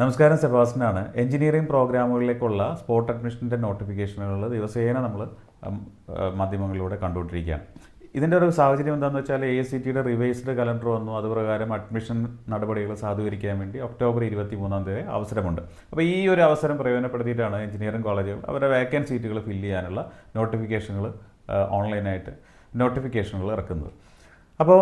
നമസ്കാരം സെബാസ്റ്റിനാണ് engineering പ്രോഗ്രാമുകളിലേക്കുള്ള spot അഡ്മിഷന്റെ നോട്ടിഫിക്കേഷനുകൾ ദിവസേന നമ്മൾ മാധ്യമങ്ങളിലൂടെ കണ്ടുകൊണ്ടിരിക്കുകയാണ്. ഇതിന്റെ ഒരു സാഹചര്യം എന്താണെന്ന് വെച്ചാൽ എ സി ടിയുടെ റിവൈസ്ഡ് കലണ്ടർ വന്നു. അതുപ്രകാരം അഡ്മിഷൻ നടപടികൾ സാധൂകരിക്കാൻ വേണ്ടി ഒക്ടോബർ ഇരുപത്തി മൂന്നാം തീയതി അവസരമുണ്ട്. അപ്പോൾ ഈ ഒരു അവസരം പ്രയോജനപ്പെടുത്തിയിട്ടാണ് എഞ്ചിനീയറിംഗ് കോളേജുകൾ അവരുടെ വേക്കന്റ് സീറ്റുകൾ ഫില്ല് ചെയ്യാനുള്ള നോട്ടിഫിക്കേഷനുകൾ ഓൺലൈനായിട്ട് നോട്ടിഫിക്കേഷനുകൾ ഇറക്കുന്നത്. അപ്പോൾ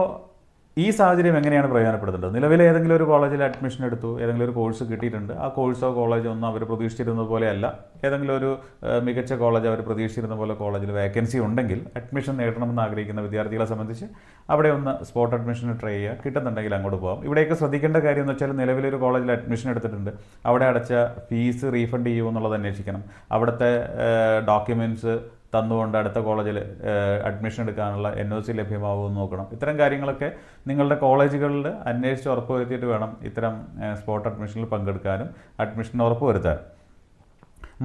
ഈ സാഹചര്യം എങ്ങനെയാണ് പ്രയോജനപ്പെടുത്തേണ്ടത്? നിലവിൽ ഏതെങ്കിലും ഒരു കോളേജിൽ അഡ്മിഷൻ എടുത്തു ഏതെങ്കിലും ഒരു കോഴ്സ് കിട്ടിയിട്ടുണ്ട്. ആ കോഴ്സോ കോളേജോ ഒന്നും അവർ പ്രതീക്ഷിച്ചിരുന്നത് പോലെയല്ല. ഏതെങ്കിലും ഒരു മികച്ച കോളേജ് അവർ പ്രതീക്ഷിച്ചിരുന്ന പോലെ കോളേജിൽ വേക്കൻസി ഉണ്ടെങ്കിൽ അഡ്മിഷൻ നേടണമെന്ന് ആഗ്രഹിക്കുന്ന വിദ്യാർത്ഥികളെ സംബന്ധിച്ച് അവിടെ ഒന്ന് സ്പോട്ട് അഡ്മിഷൻ ട്രൈ ചെയ്യുക. കിട്ടുന്നുണ്ടെങ്കിൽ അങ്ങോട്ട് പോകാം ഇവിടെയൊക്കെ ശ്രദ്ധിക്കേണ്ട കാര്യം എന്ന് വെച്ചാൽ നിലവിലൊരു കോളേജിൽ അഡ്മിഷൻ എടുത്തിട്ടുണ്ട്. അവിടെ അടച്ച ഫീസ് റീഫണ്ട് ചെയ്യുമോ എന്നുള്ളത് അന്വേഷിക്കണം. അവിടുത്തെ ഡോക്യുമെന്റ്സ് തന്നുകൊണ്ട് അടുത്ത കോളേജിൽ അഡ്മിഷൻ എടുക്കാനുള്ള എൻ ഒ സി ലഭ്യമാവുമെന്ന് നോക്കണം. ഇത്തരം കാര്യങ്ങളൊക്കെ നിങ്ങളുടെ കോളേജുകളിൽ അന്വേഷിച്ച് ഉറപ്പുവരുത്തിയിട്ട് വേണം ഇത്തരം സ്പോട്ട് അഡ്മിഷനിൽ പങ്കെടുക്കാനും അഡ്മിഷൻ ഉറപ്പുവരുത്താൻ.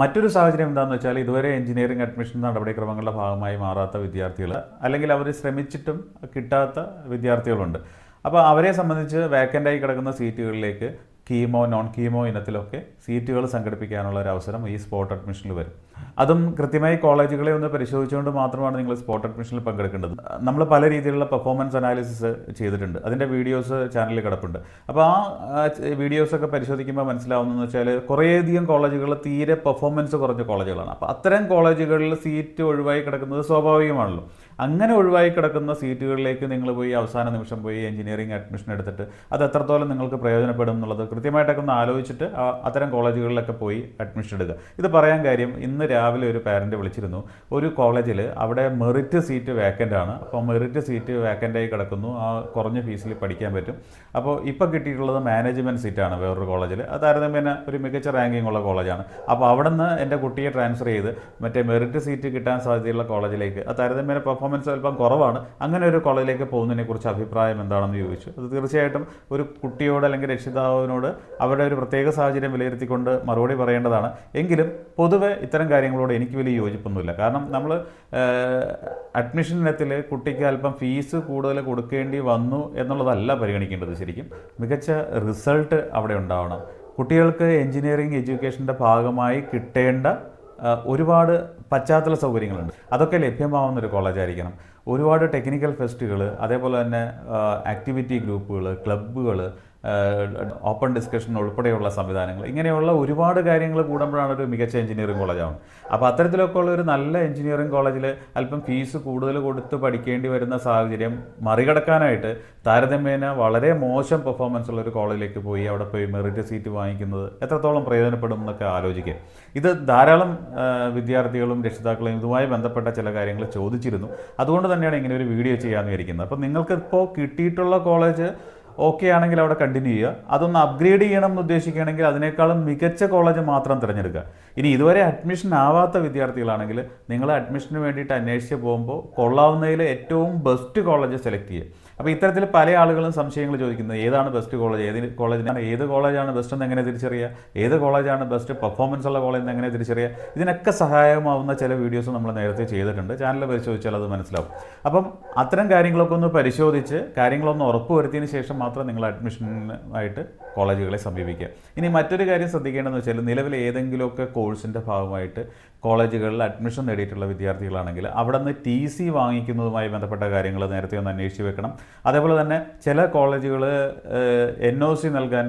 മറ്റൊരു സാഹചര്യം എന്താണെന്ന് വെച്ചാൽ ഇതുവരെ എഞ്ചിനീയറിംഗ് അഡ്മിഷൻ നടപടിക്രമങ്ങളുടെ ഭാഗമായി മാറാത്ത വിദ്യാർത്ഥികൾ. അല്ലെങ്കിൽ അവർ ശ്രമിച്ചിട്ടും കിട്ടാത്ത വിദ്യാർത്ഥികളുണ്ട്. അപ്പോൾ അവരെ സംബന്ധിച്ച് വേക്കന്റായി കിടക്കുന്ന സീറ്റുകളിലേക്ക് കീമോ നോൺ കീമോ ഇനത്തിലൊക്കെ സീറ്റുകൾ സംഘടിപ്പിക്കാനുള്ള ഒരു അവസരം ഈ സ്പോട്ട് അഡ്മിഷനിൽ വരും. അതും കൃത്യമായി കോളേജുകളെ ഒന്ന് പരിശോധിച്ചുകൊണ്ട് മാത്രമാണ് നിങ്ങൾ സ്പോട്ട് അഡ്മിഷനിൽ പങ്കെടുക്കേണ്ടത്. നമ്മൾ പല രീതിയിലുള്ള പെർഫോമൻസ് അനാലിസിസ് ചെയ്തിട്ടുണ്ട്. അതിന്റെ വീഡിയോസ് ചാനലിൽ കിടപ്പുണ്ട്. അപ്പോൾ ആ വീഡിയോസൊക്കെ പരിശോധിക്കുമ്പോൾ മനസ്സിലാവുന്നതെന്ന് വെച്ചാൽ കുറേയധികം കോളേജുകൾ തീരെ പെർഫോമൻസ് കുറഞ്ഞ കോളേജുകളാണ്. അപ്പോൾ അത്തരം കോളേജുകളിൽ സീറ്റ് ഒഴിവായി കിടക്കുന്നത് സ്വാഭാവികമാണല്ലോ. അങ്ങനെ ഒഴിവായി കിടക്കുന്ന സീറ്റുകളിലേക്ക് നിങ്ങൾ പോയി അവസാന നിമിഷം പോയി എഞ്ചിനീയറിംഗ് അഡ്മിഷൻ എടുത്തിട്ട് അത് എത്രത്തോളം നിങ്ങൾക്ക് പ്രയോജനപ്പെടും എന്നുള്ളത് കൃത്യമായിട്ടൊക്കെ ഒന്ന് ആലോചിച്ചിട്ട് അത്തരം കോളേജുകളിലൊക്കെ പോയി അഡ്മിഷൻ എടുക്കുക. ഇത് പറയാൻ കാര്യം ഇന്ന് രാവിലെ ഒരു പാരന്റ് വിളിച്ചിരുന്നു. ഒരു കോളേജിൽ അവിടെ മെറിറ്റ് സീറ്റ് വേക്കന്റ് ആണ്. അപ്പോൾ മെറിറ്റ് സീറ്റ് വേക്കന്റായി കിടക്കുന്നു. ആ കുറഞ്ഞ ഫീസിൽ പഠിക്കാൻ പറ്റും. അപ്പോൾ ഇപ്പോൾ കിട്ടിയിട്ടുള്ളത് മാനേജ്മെന്റ് സീറ്റാണ് വേറൊരു കോളേജിൽ അത് താരതമ്യേന ഒരു മികച്ച റാങ്കിങ് ഉള്ള കോളേജാണ് അപ്പോൾ അവിടെ നിന്ന് എന്റെ കുട്ടിയെ ട്രാൻസ്ഫർ ചെയ്ത് മറ്റേ മെറിറ്റ് സീറ്റ് കിട്ടാൻ സാധ്യതയുള്ള കോളേജിലേക്ക് അത് താരതമ്യേന പെർഫോമൻസ് അല്പം കുറവാണ്. അങ്ങനെ ഒരു കോളേജിലേക്ക് പോകുന്നതിനെക്കുറിച്ച് അഭിപ്രായം എന്താണെന്ന് ചോദിച്ചു. അത് തീർച്ചയായിട്ടും ഒരു കുട്ടിയോട് അല്ലെങ്കിൽ രക്ഷിതാവിനോട് അവരുടെ ഒരു പ്രത്യേക സാഹചര്യം വിലയിരുത്തിക്കൊണ്ട് മറുപടി പറയേണ്ടതാണ്. എങ്കിലും പൊതുവെ ഇത്തരം കാര്യങ്ങളോട് എനിക്ക് വലിയ യോജിപ്പൊന്നുമില്ല. കാരണം നമ്മൾ അഡ്മിഷൻ ഇനത്തിൽ കുട്ടിക്ക് അല്പം ഫീസ് കൂടുതൽ കൊടുക്കേണ്ടി വന്നു എന്നുള്ളതല്ല പരിഗണിക്കേണ്ടത് ശരിക്കും. മികച്ച റിസൾട്ട് അവിടെ ഉണ്ടാവണം. കുട്ടികൾക്ക് എഞ്ചിനീയറിംഗ് എഡ്യൂക്കേഷന്റെ ഭാഗമായി കിട്ടേണ്ട ഒരുപാട് പശ്ചാത്തല സൗകര്യങ്ങളുണ്ട്. അതൊക്കെ ലഭ്യമാവുന്ന ഒരു കോളേജായിരിക്കണം. ഒരുപാട് ടെക്നിക്കൽ ഫെസ്റ്റുകൾ അതേപോലെ തന്നെ ആക്ടിവിറ്റി ഗ്രൂപ്പുകൾ ക്ലബ്ബുകൾ ഓപ്പൺ ഡിസ്കഷൻ ഉൾപ്പെടെയുള്ള സംവിധാനങ്ങൾ. ഇങ്ങനെയുള്ള ഒരുപാട് കാര്യങ്ങൾ കൂടുമ്പോഴാണ് ഒരു മികച്ച എഞ്ചിനീയറിംഗ് കോളേജ് കോളേജാവുന്നത് അപ്പോൾ അത്തരത്തിലൊക്കെ ഉള്ള ഒരു നല്ല എഞ്ചിനീയറിംഗ് കോളേജിൽ അല്പം ഫീസ് കൂടുതൽ കൊടുത്ത് പഠിക്കേണ്ടി വരുന്ന സാഹചര്യം മറികടക്കാനായിട്ട് താരതമ്യേന വളരെ മോശം പെർഫോമൻസ് ഉള്ള ഒരു കോളേജിലേക്ക് പോയി അവിടെ പോയി മെറിറ്റ് സീറ്റ് വാങ്ങിക്കുന്നത് എത്രത്തോളം പ്രയോജനപ്പെടും എന്നൊക്കെ ആലോചിക്കുക. ഇത് ധാരാളം വിദ്യാർത്ഥികളും രക്ഷിതാക്കളും ഇതുമായി ബന്ധപ്പെട്ട ചില കാര്യങ്ങൾ ചോദിച്ചിരുന്നു. അതുകൊണ്ട് തന്നെയാണ് ഇങ്ങനെ ഒരു വീഡിയോ ചെയ്യാമെന്ന് വിചാരിക്കുന്നത്. അപ്പോൾ നിങ്ങൾക്ക് ഇപ്പോൾ കിട്ടിയിട്ടുള്ള കോളേജ് ഓക്കെ ആണെങ്കിൽ അവിടെ കണ്ടിന്യൂ ചെയ്യുക. അതൊന്ന് അപ്ഗ്രേഡ് ചെയ്യണം എന്ന് ഉദ്ദേശിക്കുകയാണെങ്കിൽ അതിനേക്കാളും മികച്ച കോളേജ് മാത്രം തിരഞ്ഞെടുക്കുക. ഇനി ഇതുവരെ അഡ്മിഷൻ ആവാത്ത വിദ്യാർത്ഥികളാണെങ്കിൽ നിങ്ങൾ അഡ്മിഷന് വേണ്ടിയിട്ട് അന്വേഷിച്ച് പോകുമ്പോൾ കൊള്ളാവുന്നതിൽ ഏറ്റവും ബെസ്റ്റ് കോളേജ് സെലക്ട് ചെയ്യുക. അപ്പോൾ ഇത്തരത്തിൽ പല ആളുകളും സംശയങ്ങൾ ചോദിക്കുന്നത് ഏതാണ് ബെസ്റ്റ് കോളേജ് ഏത് കോളേജിനാണ് ഏത് കോളേജാണ് ബെസ്റ്റ് എന്ന് എങ്ങനെ തിരിച്ചറിയുക? ഏത് കോളേജാണ് ബെസ്റ്റ് പെർഫോമൻസ് ഉള്ള കോളേജ് എന്ന് എങ്ങനെ തിരിച്ചറിയുക? ഇതിനൊക്കെ സഹായമാവുന്ന ചില വീഡിയോസ് നമ്മൾ നേരത്തെ ചെയ്തിട്ടുണ്ട്. ചാനൽ പരിശോധിച്ചാൽ അത് മനസ്സിലാവും. അപ്പം അത്തരം കാര്യങ്ങളൊക്കെ ഒന്ന് പരിശോധിച്ച് കാര്യങ്ങളൊന്ന് ഉറപ്പുവരുത്തിയതിന് ശേഷം മാത്രം നിങ്ങൾ അഡ്മിഷനായിട്ട് കോളേജുകളെ സമീപിക്കുക. ഇനി മറ്റൊരു കാര്യം ശ്രദ്ധിക്കേണ്ടതെന്ന് വെച്ചാൽ നിലവിൽ ഏതെങ്കിലുമൊക്കെ കോഴ്സിന്റെ ഭാഗമായിട്ട് കോളേജുകളിൽ അഡ്മിഷൻ നേടിയിട്ടുള്ള വിദ്യാർത്ഥികളാണെങ്കിൽ അവിടെ നിന്ന് ടി സി വാങ്ങിക്കുന്നതുമായി ബന്ധപ്പെട്ട കാര്യങ്ങൾ നേരത്തെ ഒന്ന് അന്വേഷിച്ച് വെക്കണം. അതേപോലെ തന്നെ ചില കോളേജുകൾ എൻ ഒ സി നൽകാൻ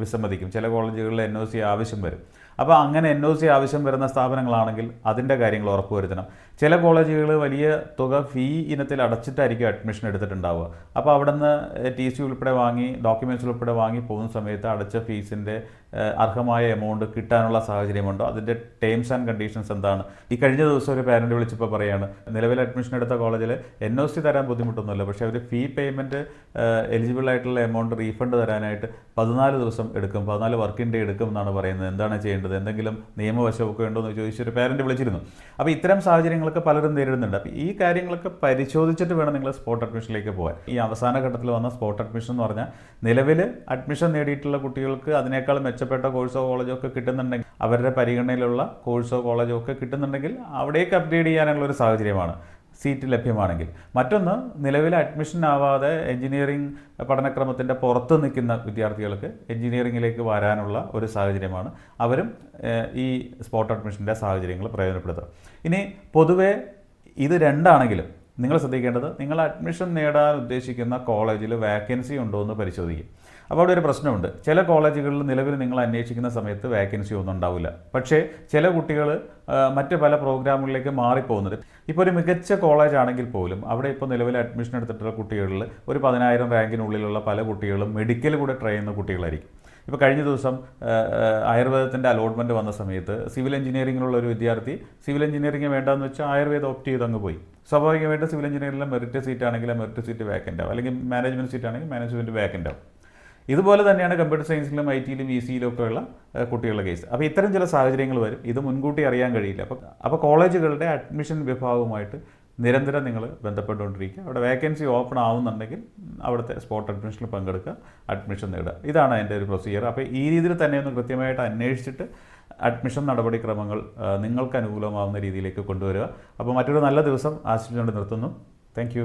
വിസമ്മതിക്കും. ചില കോളേജുകളിൽ എൻ ഒ സി ആവശ്യം വരും. അപ്പോൾ അങ്ങനെ എൻ ഒ സി ആവശ്യം വരുന്ന സ്ഥാപനങ്ങളാണെങ്കിൽ അതിന്റെ കാര്യങ്ങൾ ഉറപ്പുവരുത്തണം. ചില കോളേജുകൾ വലിയ തുക ഫീ ഇനത്തിൽ അടച്ചിട്ടായിരിക്കും അഡ്മിഷൻ എടുത്തിട്ടുണ്ടാവുക. അപ്പോൾ അവിടെ നിന്ന് ടി സി ഉൾപ്പെടെ വാങ്ങി ഡോക്യുമെന്റ്സ് ഉൾപ്പെടെ വാങ്ങി പോകുന്ന സമയത്ത് അടച്ച ഫീസിന്റെ അർഹമായ എമൗണ്ട് കിട്ടാനുള്ള സാഹചര്യമുണ്ടോ? അതിന്റെ ടേംസ് ആൻഡ് കണ്ടീഷൻസ് എന്താണ്? ഈ കഴിഞ്ഞ ദിവസം ഒരു പാരന്റ് വിളിച്ചപ്പോൾ പറയാണ് നിലവിൽ അഡ്മിഷൻ എടുത്ത കോളേജിൽ എൻ ഒ സി തരാൻ ബുദ്ധിമുട്ടൊന്നുമില്ല. പക്ഷേ അവർ ഫീ പേയ്മെന്റ് എലിജിബിൾ ആയിട്ടുള്ള എമൗണ്ട് റീഫണ്ട് തരാനായിട്ട് പതിനാല് ദിവസം എടുക്കും. പതിനാല് വർക്കിംഗ് ഡേ എടുക്കും എന്നാണ് പറയുന്നത്. എന്താണ് ചെയ്യേണ്ടത്? എന്തെങ്കിലും നിയമവശമൊക്കെ ഉണ്ടോ എന്ന് ചോദിച്ചൊരു പാരന്റ് വിളിച്ചിരുന്നു. അപ്പോൾ ഇത്തരം സാഹചര്യങ്ങളൊക്കെ പലരും നേരിടുന്നുണ്ട്. അപ്പോൾ ഈ കാര്യങ്ങളൊക്കെ പരിശോധിച്ചിട്ട് വേണം നിങ്ങൾ സ്പോട്ട് അഡ്മിഷനിലേക്ക് പോകാൻ ഈ അവസാന ഘട്ടത്തിൽ വന്ന സ്പോട്ട് അഡ്മിഷൻ എന്ന് പറഞ്ഞാൽ നിലവിൽ അഡ്മിഷൻ നേടിയിട്ടുള്ള കുട്ടികൾക്ക് അതിനേക്കാൾ മെച്ചപ്പെട്ട കോഴ്സോ കോളേജോ ഒക്കെ കിട്ടുന്നുണ്ടെങ്കിൽ അവരുടെ പരിഗണനയിലുള്ള കോഴ്സോ കോളേജോ ഒക്കെ കിട്ടുന്നുണ്ടെങ്കിൽ അവിടേക്ക് അപ്ഗ്രേഡ് ചെയ്യാനുള്ള ഒരു സാഹചര്യമാണ്. സീറ്റ് ലഭ്യമാണെങ്കിൽ. മറ്റൊന്ന് നിലവിലെ അഡ്മിഷൻ ആവാതെ എഞ്ചിനീയറിംഗ് പഠനക്രമത്തിന്റെ പുറത്ത് നിൽക്കുന്ന വിദ്യാർത്ഥികൾക്ക് എഞ്ചിനീയറിംഗിലേക്ക് വരാനുള്ള ഒരു സാഹചര്യമാണ്. അവരും ഈ സ്പോട്ട് അഡ്മിഷന്റെ സാഹചര്യങ്ങൾ പ്രയോജനപ്പെടുത്തുക. ഇനി പൊതുവേ ഇത് രണ്ടാണെങ്കിലും നിങ്ങൾ ശ്രദ്ധിക്കേണ്ടത് നിങ്ങൾ അഡ്മിഷൻ നേടാൻ ഉദ്ദേശിക്കുന്ന കോളേജിൽ വാക്കൻസി ഉണ്ടോ എന്ന് പരിശോധിക്കും അപ്പോൾ അവിടെ ഒരു പ്രശ്നമുണ്ട്. ചില കോളേജുകളിൽ നിലവിൽ നിങ്ങൾ അന്വേഷിക്കുന്ന സമയത്ത് വാക്കൻസി ഒന്നും ഉണ്ടാവില്ല. പക്ഷേ ചില കുട്ടികൾ മറ്റ് പല പ്രോഗ്രാമുകളിലേക്ക് മാറിപ്പോകുന്നുണ്ട്. ഇപ്പോൾ ഒരു മികച്ച കോളേജ് ആണെങ്കിൽ പോലും അവിടെ ഇപ്പോൾ നിലവിൽ അഡ്മിഷൻ എടുത്തിട്ടുള്ള കുട്ടികളിൽ ഒരു പതിനായിരം റാങ്കിനുള്ളിലുള്ള പല കുട്ടികളും മെഡിക്കൽ കൂടെ ട്രൈ ചെയ്യുന്ന കുട്ടികളായിരിക്കും. ഇപ്പോൾ കഴിഞ്ഞ ദിവസം ആയുർവേദത്തിന്റെ അലോട്ട്മെന്റ് വന്ന സമയത്ത് സിവിൽ എഞ്ചിനീയറിംഗിലുള്ള ഒരു വിദ്യാർത്ഥി സിവിൽ എഞ്ചിനീയറിംഗ് വേണ്ടാന്ന് വെച്ചാൽ ആയുർവേദം ഓപ്റ്റ് ചെയ്ത് അങ്ങ് പോയി. സ്വാഭാവികമായിട്ട് സിവിൽ എഞ്ചിനീയറിംഗിലെ മെറിറ്റ് സീറ്റ് ആണെങ്കിൽ മെറിറ്റ് സീറ്റ് വേക്കന്റ് ആവും. അല്ലെങ്കിൽ മാനേജ്മെന്റ് സീറ്റ് ആണെങ്കിൽ മാനേജ്മെന്റ് വേക്കന്റ് ആവും. ഇതുപോലെ തന്നെയാണ് കമ്പ്യൂട്ടർ സയൻസിലും ഐ ടിയിലും ഇ സിയിലും ഒക്കെ ഉള്ള കുട്ടികളുടെ കേസ്. അപ്പോൾ ഇത്തരം ചില സാഹചര്യങ്ങൾ വരും. ഇത് മുൻകൂട്ടി അറിയാൻ കഴിയില്ല. അപ്പോൾ അപ്പോൾ കോളേജുകളുടെ അഡ്മിഷൻ വിഭാഗവുമായിട്ട് നിരന്തരം നിങ്ങൾ ബന്ധപ്പെട്ടുകൊണ്ടിരിക്കുക. അവിടെ വേക്കൻസി ഓപ്പൺ ആവുന്നുണ്ടെങ്കിൽ അവിടുത്തെ സ്പോട്ട് അഡ്മിഷനിൽ പങ്കെടുക്കുക അഡ്മിഷൻ നേടുക. ഇതാണ് എന്റെ ഒരു പ്രൊസീജിയർ. അപ്പോൾ ഈ രീതിയിൽ തന്നെ ഒന്ന് കൃത്യമായിട്ട് അന്വേഷിച്ചിട്ട് അഡ്മിഷൻ നടപടിക്രമങ്ങൾ നിങ്ങൾക്ക് അനുകൂലമാവുന്ന രീതിയിലേക്ക് കൊണ്ടുവരിക. അപ്പോൾ മറ്റൊരു നല്ല ദിവസം ആശിച്ചുകൊണ്ട് നിർത്തുന്നു. താങ്ക്